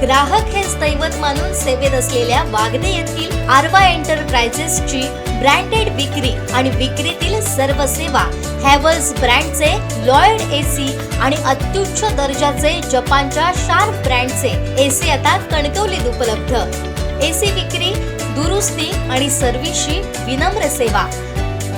ग्राहक हेच दैवत मानून सेवेत असलेल्या वागदे येथील आरवा एंटरप्राइजेसची ब्रँडेड विक्री आणि विक्रीतील सर्व सेवा हॅवल्स ब्रँडचे लॉयड एसी आणि अत्युच्च दर्जाचे जपानच्या शार्प ब्रँडचे एसी आता कणकवलीत उपलब्ध. एसी विक्री दुरुस्ती आणि सर्व्हिसची विनम्र सेवा.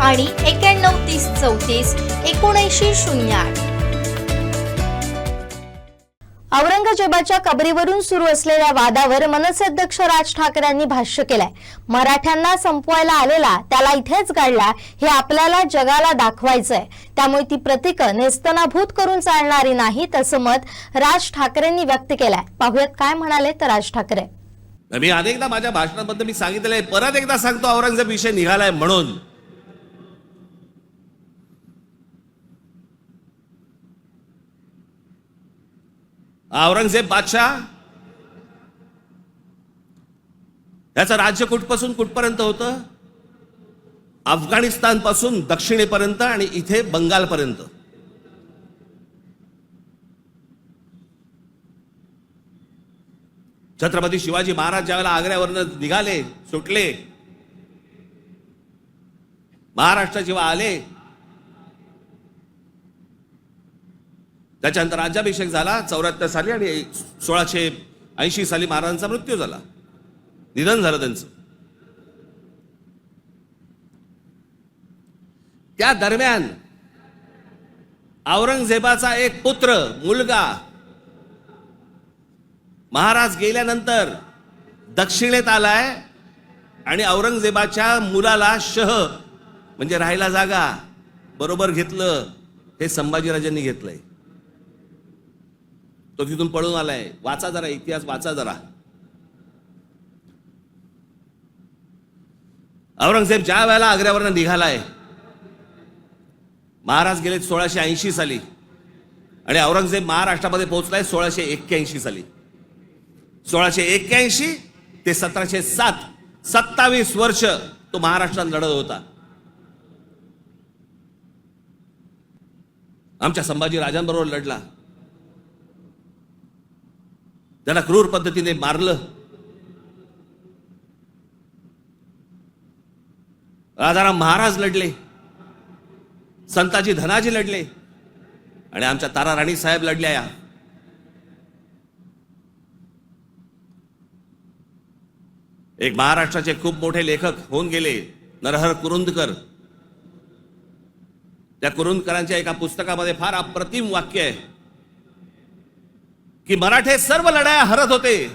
आणि एक्याण्णव तीस चौतीस एकोणऐंशी शून्य आठ. औरंगजेबाच्या कबरीवरून सुरू असलेल्या वादावर मनसे अध्यक्ष राज ठाकरेंनी भाष्य केलंय. मराठ्यांना संपवायला आलेला त्याला इथेच गाडला हे आपल्याला जगाला दाखवायचंय. त्यामुळे ती प्रतीक नेस्तनाभूत करून चालणारी नाहीत असं मत राज ठाकरेंनी व्यक्त केलंय. पाहुयात काय म्हणाले तर राज ठाकरे. मी अनेकदा माझ्या भाषणाबद्दल मी सांगितलंय परत एकदा सांगतो औरंगजेब विषय निघालाय म्हणून. औरंगजेब बादशाह? त्याचं राज्य कुठपासून कुठपर्यंत होतं? अफगाणिस्तानपासून दक्षिणेपर्यंत आणि इथे बंगालपर्यंत. छत्रपती शिवाजी महाराज ज्यावेळेला आग्र्यावरनं निघाले सुटले महाराष्ट्र जेव्हा आले त्याच्यानंतर राज्याभिषेक झाला चौऱ्याहत्तर साली आणि सोळाशे ऐंशी साली महाराजांचा मृत्यू झाला. निधन झालं त्यांचं. त्या दरम्यान औरंगजेबाचा एक पुत्र मुलगा महाराज गेल्यानंतर दक्षिणेत आलाय आणि औरंगजेबाच्या मुलाला शह म्हणजे राहायला जागा बरोबर घेतलं हे संभाजीराजांनी घेतलंय. तो तिथून पळून आलाय. वाचा जरा इतिहास वाचा जरा. औरंगजेब ज्या वेळेला आग्र्यावरनं निघालाय महाराज गेले सोळाशे ऐंशी साली. आणि औरंगजेब महाराष्ट्रामध्ये पोहोचलाय सोळाशे एक्क्याऐंशी साली. सोळाशे एक्क्याऐंशी ते सतराशे सात सत्तावीस वर्ष तो महाराष्ट्रात लढत होता. आमच्या संभाजी राजांबरोबर लढला. त्यांना क्रूर पद्धतीने मारलं. राजाराम महाराज लढले. संताजी धनाजी लढले. आणि आमच्या तारा राणी साहेब लढल्या या. एक महाराष्ट्राचे खूप मोठे लेखक होऊन गेले नरहर कुरुंदकर. त्या कुरुंदकरांच्या एका पुस्तकामध्ये फार अप्रतिम वाक्य आहे. की मराठे सर्व लढाया हरत होते.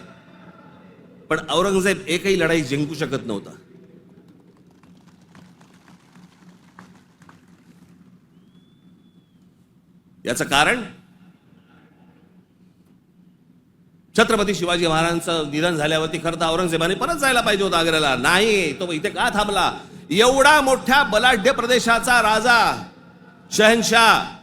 पण औरंगजेब एकही लढाई जिंकू शकत नव्हता. याचं कारण? छत्रपती शिवाजी महाराजांचं निधन झाल्यावरती खरं तर औरंगजेबाने परत जायला पाहिजे होता आग्र्याला. नाही तो इथे का थांबला? एवढा मोठ्या बलाढ्य प्रदेशाचा राजा शहनशाह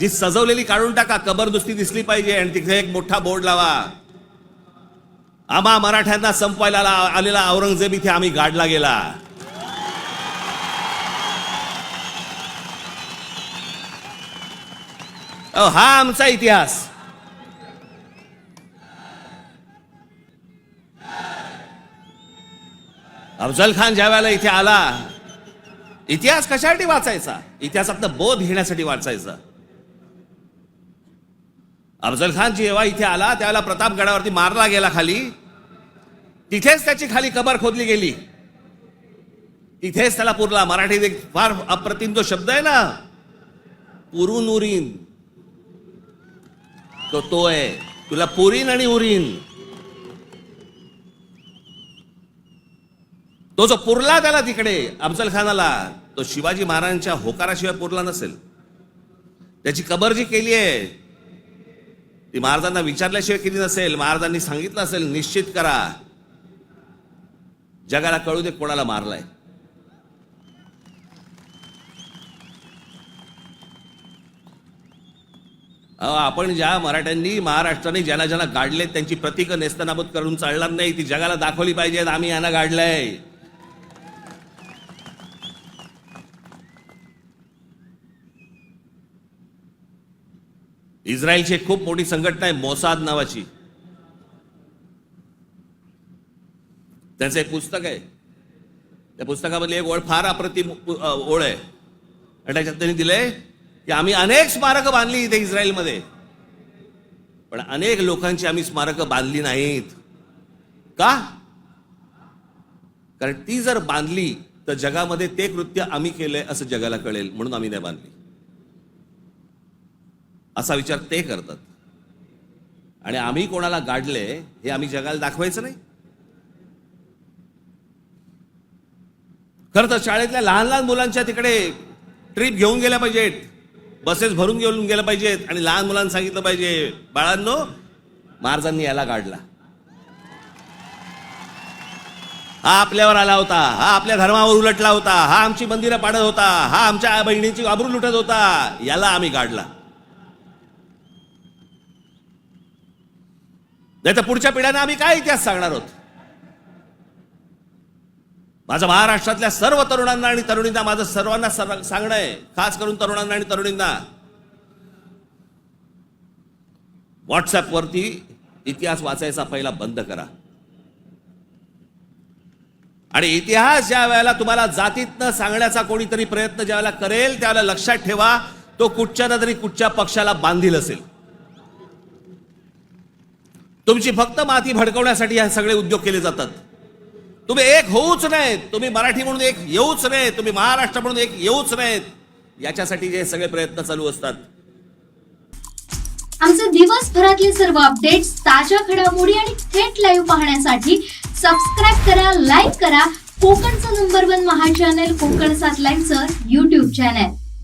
जी सजवलेली काढून टाका कबर दुसरी दिसली पाहिजे आणि तिथे एक मोठा बोर्ड लावा. आम्हा मराठ्यांना संपवायला आलेला औरंगजेब इथे आम्ही गाडला गेला. हा आमचा इतिहास. अफजल खान ज्या वेळेला इथे आला इतिहास कशासाठी वाचायचा? इतिहासातनं बोध घेण्यासाठी वाचायचा. अफजल खान जेव्हा इथे आला त्यावेळेला प्रतापगडावरती मारला गेला खाली. तिथेच त्याची खाली कबर खोदली गेली. तिथेच त्याला पुरला. मराठीत एक फार अप्रतिम जो शब्द आहे ना पुरून उरीन तो तो आहे. तुला पुरीन आणि उरीन. तो जो पुरला त्याला तिकडे अफजल खानाला तो शिवाजी महाराजांच्या होकाराशिवाय पुरला नसेल. त्याची कबर जी केली आहे ती महाराजांना विचारल्याशिवाय केली नसेल महाराजांनी सांगितलं असेल निश्चित करा. जगाला कळू दे कोणाला मारलाय. अहो, आपण ज्या मराठ्यांनी महाराष्ट्राने ज्यांना ज्यांना गाडले त्यांची प्रतीक नेस्तनाबूत करून चालणार नाही ती जगाला दाखवली पाहिजेत आम्ही यांना गाडलंय. इस्रायलची एक खूप मोठी संघटना आहे मोसाद नावाची. त्यांचं एक पुस्तक आहे. त्या पुस्तकामधली एक ओळ फार अप्रतिम ओळ आहे. आणि त्याच्यात त्यांनी दिलंय की आम्ही अनेक स्मारकं बांधली इथे इस्रायलमध्ये. पण अनेक लोकांची आम्ही स्मारकं बांधली नाहीत. का? कारण ती जर बांधली तर जगामध्ये ते कृत्य आम्ही केलंय असं जगाला कळेल म्हणून आम्ही नाही बांधली. असा विचार ते करतात. आणि आम्ही कोणाला गाडले हे आम्ही जगाला दाखवायचं नाही. खरं तर शाळेतल्या लहान लहान मुलांच्या तिकडे ट्रिप घेऊन गेल्या पाहिजेत. बसेस भरून घेऊन गेल्या पाहिजेत. आणि लहान मुलांना सांगितलं पाहिजे बाळांनो महाराजांनी याला काढला हा आपल्यावर आला होता. हा आपल्या धर्मावर उलटला होता. हा आमची मंदिरं पाडत होता. हा आमच्या बहिणीची आबरू लुटत होता. याला आम्ही काढला नाही तर पुढच्या पिढ्यांना आम्ही काय इतिहास सांगणार आहोत? माझं महाराष्ट्रातल्या सर्व तरुणांना आणि तरुणींना माझं सर्वांना सर सांगणं आहे खास करून तरुणांना आणि तरुणींना. व्हॉट्सअपवरती इतिहास वाचायचा पहिला बंद करा. आणि इतिहास ज्या वेळेला तुम्हाला जातीतनं सांगण्याचा कोणीतरी प्रयत्न ज्या वेळेला करेल त्यावेळेला लक्षात ठेवा तो कुठच्या ना तरी कुठच्या पक्षाला बांधील असेल. तुमची फक्त माती भडकवण्यासाठी हे सगळे उद्योग केले जातात. तुम्ही एक होऊच नाहीत तुम्ही मराठी म्हणून एक येऊच नाहीत तुम्ही महाराष्ट्र म्हणून एक येऊच नाहीत याच्यासाठी जे सगळे प्रयत्न चालू असतात. आमचे दिवसभरातले सर्व अपडेट्स ताज्या घडामोडी आणि थेट लाईव्ह पाहण्यासाठी सबस्क्राईब करा लाईक करा. कोकणचं number one Maha channel Konkan सात लाईव्हचं युट्यूब चॅनल